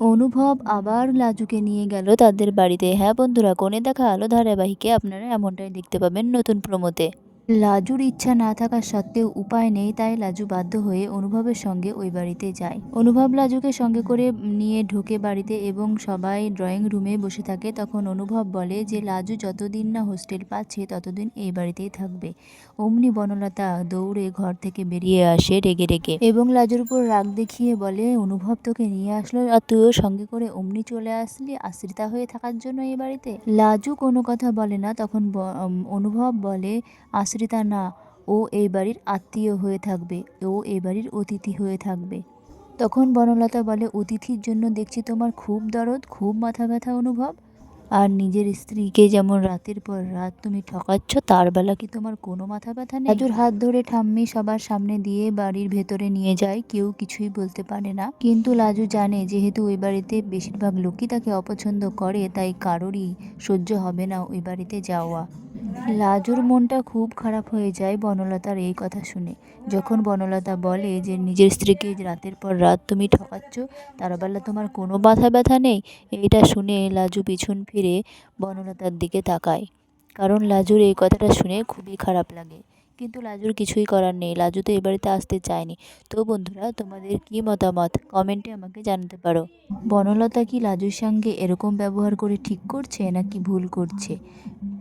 অনুভব আবার লাজুকে নিয়ে গেল তাদের বাড়িতে। হ্যাঁ বন্ধুরা, কোণে দেখা আলো ধারাবাহিকে আপনারা এমনটাই দেখতে পাবেন নতুন প্রমোতে লাজুর ইচ্ছা না থাকা সত্ত্বেও উপায় নেই, তাই লাজু বাধ্য হয়ে অনুভবের সঙ্গে ওই বাড়িতে যায়। অনুভব লাজুকে সঙ্গে করে নিয়ে ঢোকে বাড়িতে এবং সবাই ড্রয়িং রুমে বসে থাকে। তখন অনুভব বলে যে, লাজু যতদিন না হোস্টেল পাচ্ছে, ততদিন এই বাড়িতেই থাকবে। অমনি বনলতা দৌড়ে ঘর থেকে বেরিয়ে আসে রেগে রেগে এবং লাজুর উপর রাগ দেখিয়ে বলে, অনুভব তোকে নিয়ে আসলো, আর তুইও সঙ্গে করে অমনি চলে আসলি, আশ্রিতা হয়ে থাকার জন্য এই বাড়িতে? লাজু কোনো কথা বলে না। তখন অনুভব বলে, আশ্রিতা না, ও এই বাড়ির আত্মীয় হয়ে থাকবে, ও এই বাড়ির অতিথি হয়ে থাকবে। তখন বনলতা বলে, অতিথির জন্য দেখছি তোমার খুব দরদ, খুব মাথা ব্যথা অনুভব। আর নিজের স্ত্রীকে যেমন রাতের পর রাত তুমি ঠকাচ্ছ, তার বেলা কি তোমার কোনো মাথা ব্যথা নেই? রাজুর হাত ধরে ঠাম্মি সবার সামনে দিয়ে বাড়ির ভেতরে নিয়ে যায়, কেউ কিছুই বলতে পারে না। কিন্তু লাজু জানে, যেহেতু ওই বাড়িতে বেশিরভাগ লোকই তাকে অপছন্দ করে, তাই কারোরই সহ্য হবে না ওই বাড়িতে যাওয়া। লাজুর মনটা খুব খারাপ হয়ে যায় বনলতার এই কথা শুনে। যখন বনলতা বলে যে, নিজের স্ত্রীকে রাতের পর রাত তুমি ঠকাচ্ছ, তার বেলা তোমার কোনো বাধা ব্যথা নেই? এটা শুনে লাজু পিছন ফিরে বনলতার দিকে তাকায়। কারণ লাজুর এই কথাটা শুনে খুবই খারাপ লাগে। কিন্তু লাজুর কিছুই করার নেই। লাজু তো এ বাড়িতে আসতে চায়নি। তো বন্ধুরা, তোমাদের কী মতামত? কমেন্টে আমাকে জানাতে পারো। বনলতা কি লাজুর সঙ্গে এরকম ব্যবহার করে ঠিক করছে নাকি ভুল করছে?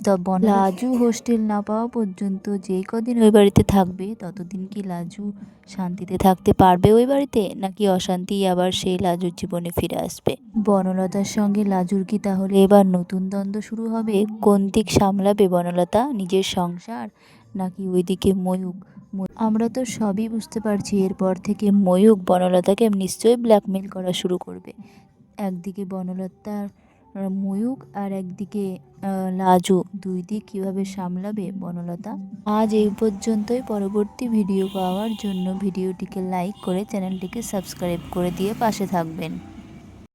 তো বন লাজু হোস্টেল না পাওয়া পর্যন্ত যেই কদিন ওই বাড়িতে থাকবে, ততদিন কি লাজু শান্তিতে থাকতে পারবে ওই বাড়িতে? নাকি অশান্তি আবার সেই লাজুর জীবনে ফিরে আসবে? বনলতার সঙ্গে লাজুর কি তাহলে এবার নতুন দ্বন্দ্ব শুরু হবে? কোন দিক সামলাবে বনলতা? নিজের সংসার নাকি ওইদিকে ময়ূক? আমরা তো সবই বুঝতে পারছি এরপর থেকে ময়ূক বনলতাকে নিশ্চয়ই ব্ল্যাকমেল করা শুরু করবে। একদিকে বনলতার ময়ূক আর একদিকে লাজু। দুই দিক কীভাবে সামলাবে বনলতা? আজ এই পর্যন্তই। পরবর্তী ভিডিও পাওয়ার জন্য ভিডিওটিকে লাইক করে চ্যানেলটিকে সাবস্ক্রাইব করে দিয়ে পাশে থাকবেন।